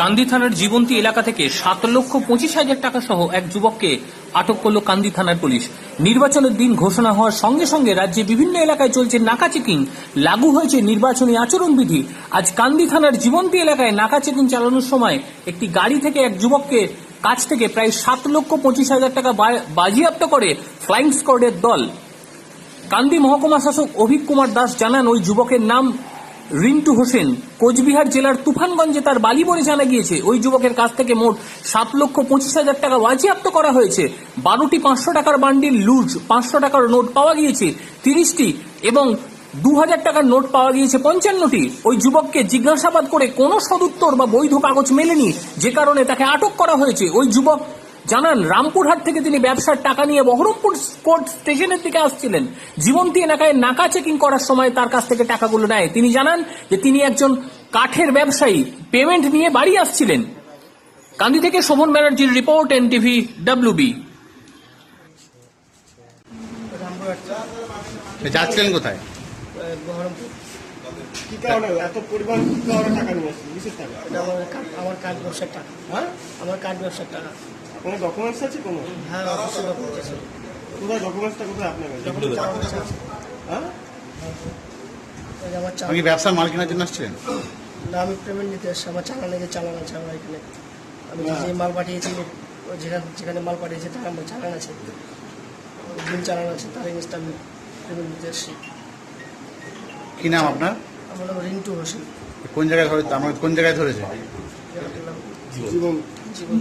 কান্দি থানার জীবন্তী এলাকা থেকে সাত লক্ষ পঁচিশ হাজার টাকা সহ এক যুবককে আটক করল কান্দি থানার পুলিশ। নির্বাচনের দিন ঘোষণা হওয়ার সঙ্গে সঙ্গে রাজ্যে বিভিন্ন এলাকায় চলছে নাকা চেকিং। লাগু হয়েছে নির্বাচনী আচরণবিধি। আজ কান্দি থানার জীবন্তী এলাকায় নাকা চেকিং চালানোর সময় একটি গাড়ি থেকে এক যুবককে কাছ থেকে প্রায় সাত লক্ষ পঁচিশ হাজার টাকা বাজেয়াপ্ত করে ফ্লাইং স্কোয়াডের দল। কান্দি মহকুমা শাসক অভিক কুমার দাস জানান, ওই যুবকের নাম রিন্টু হোসেন, কোচবিহার জেলার তুফানগঞ্জে তার বালি বলে জানা গিয়েছে। ওই যুবকের কাছ থেকে মোট সাত লক্ষ পঁচিশ হাজার টাকা বাজেয়াপ্ত করা হয়েছে। বারোটি পাঁচশো টাকার বান্ডিল, লুজ, পাঁচশো টাকার নোট পাওয়া গিয়েছে, তিরিশটি এবং দু হাজার টাকার নোট পাওয়া গিয়েছে পঞ্চান্নটি। ওই যুবককে জিজ্ঞাসাবাদ করে কোনো সদুত্তর বা বৈধ কাগজ মেলেনি, যে কারণে তাকে আটক করা হয়েছে। ওই যুবক জানান রামপুরহাট থেকে তিনি ব্যবসার টাকা নিয়ে বহরমপুর কোর্ট স্টেশনের দিকে আসছিলেন। জীবন্তী এলাকায় নাকা চেকিং করার সময় তার কাছ থেকে টাকাগুলো নেয়। তিনি জানান যে তিনি একজন কাঠের ব্যবসায়ী পেমেন্ট নিয়ে বাড়ি আসছিলেন। কান্দি থেকে শোভন ব্যানার্জির রিপোর্ট এন টিভি ডাব্লিউবি যাচ্ছিলেন কোথায়? বহরমপুর কি কারণে? এত পরিমাণ কি কারণে টাকা নিয়ে আসছেন বিশেষ টাকা? আমার কার্ড ব্যবসার টাকা। হ্যাঁ? আমার কার্ড ব্যবসার টাকা। কোনো ডকুমেন্টস আছে কোনো? হ্যাঁ অবশ্যই ডকুমেন্ট আছে। কোথায় ডকুমেন্টসটা কোথায় আপনার কাছে? ডকুমেন্ট আছে হ্যাঁ? চালান ব্যবসার মাল কেনার জন্য আসছিলেন? না আমি পেমেন্ট দিতে এসেছি। আমার চালান যে চালান আছে আমার এখানে। আমি যে মাল পাঠিয়েছি ওই যেখানে যেখানে মাল পাঠিয়েছি তার আমার চালান আছে। বিল চালান আছে তার এগেনস্ট আমি পেমেন্ট দিতে এসেছি। কি নাম আপনার? আমার নাম রিন্টু হোসেন। কোন জায়গায় ধরে আমার কোন জায়গায় ধরেছে? জীবন। জীবন।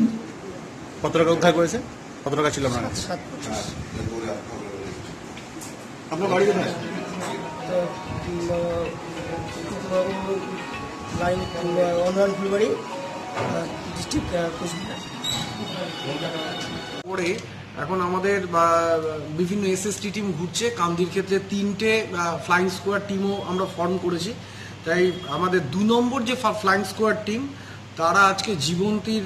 কত টাকা উদ্ধার করেছে? কত টাকা ছিল আপনার কাছে? আপনার বাড়ি কোথায়? Line Phulbari district Cooch Behar. পরে এখন আমাদের বা, বিভিন্ন এসএসটি টিম ঘুরছে। কান্দির ক্ষেত্রে তিনটে ফ্লাইং স্কোয়াড টিমও আমরা ফর্ম করেছি। তাই আমাদের দু নম্বর যে ফ্লাইং স্কোয়াড টিম তারা আজকে জীবন্তীর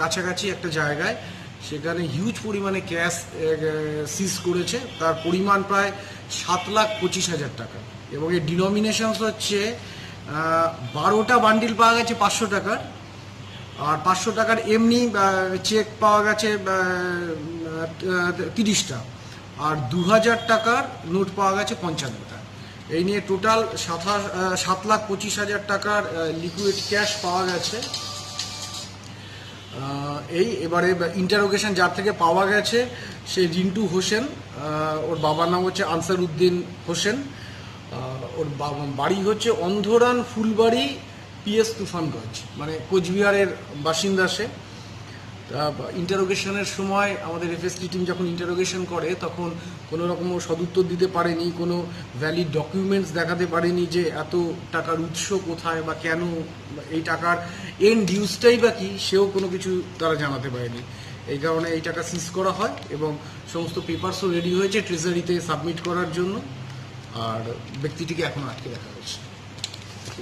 কাছাকাছি একটা জায়গায়, সেখানে হিউজ পরিমাণে ক্যাশ সিজ করেছে। তার পরিমাণ প্রায় সাত লাখ পঁচিশ হাজার টাকা। এবং এর ডিনোমিনেশনস হচ্ছে বারোটা বান্ডিল পাওয়া গেছে পাঁচশো টাকার। আর পাঁচশো টাকার এমনি চেক পাওয়া গেছে তিরিশটা। আর দু হাজার টাকার নোট পাওয়া গেছে পঞ্চান্নটা। এই নিয়ে টোটাল সাত সাত লাখ পঁচিশ হাজার টাকার লিকুইড ক্যাশ পাওয়া গেছে। এই এবারে ইন্টারোগেশন যার থেকে পাওয়া গেছে, সে রিন্টু হোসেন। ওর বাবার নাম হচ্ছে আনসার উদ্দিন হোসেন ওর বাড়ি হচ্ছে অন্ধরান ফুলবাড়ি পিএস তুফানগঞ্জ মানে কোচবিহারের বাসিন্দা সে। ইন্টারোগেশনের সময় আমাদের এফএসটি টিম যখন ইন্টারোগেশন করে, তখন কোনো রকম সদুত্তর দিতে পারেনি, কোনো ভ্যালিড ডকুমেন্টস দেখাতে পারেনি যে এত টাকার উৎস কোথায় বা কেন এই টাকার এন্ড ইউজটাই বা কি, সেও কোনো কিছু তারা জানাতে পারেনি। এই কারণে এই টাকা সিজ করা হয় এবং সমস্ত পেপারসও রেডি হয়েছে ট্রেজারিতে সাবমিট করার জন্য। আর ব্যক্তিটিকে এখন আটকে রাখা হয়েছে।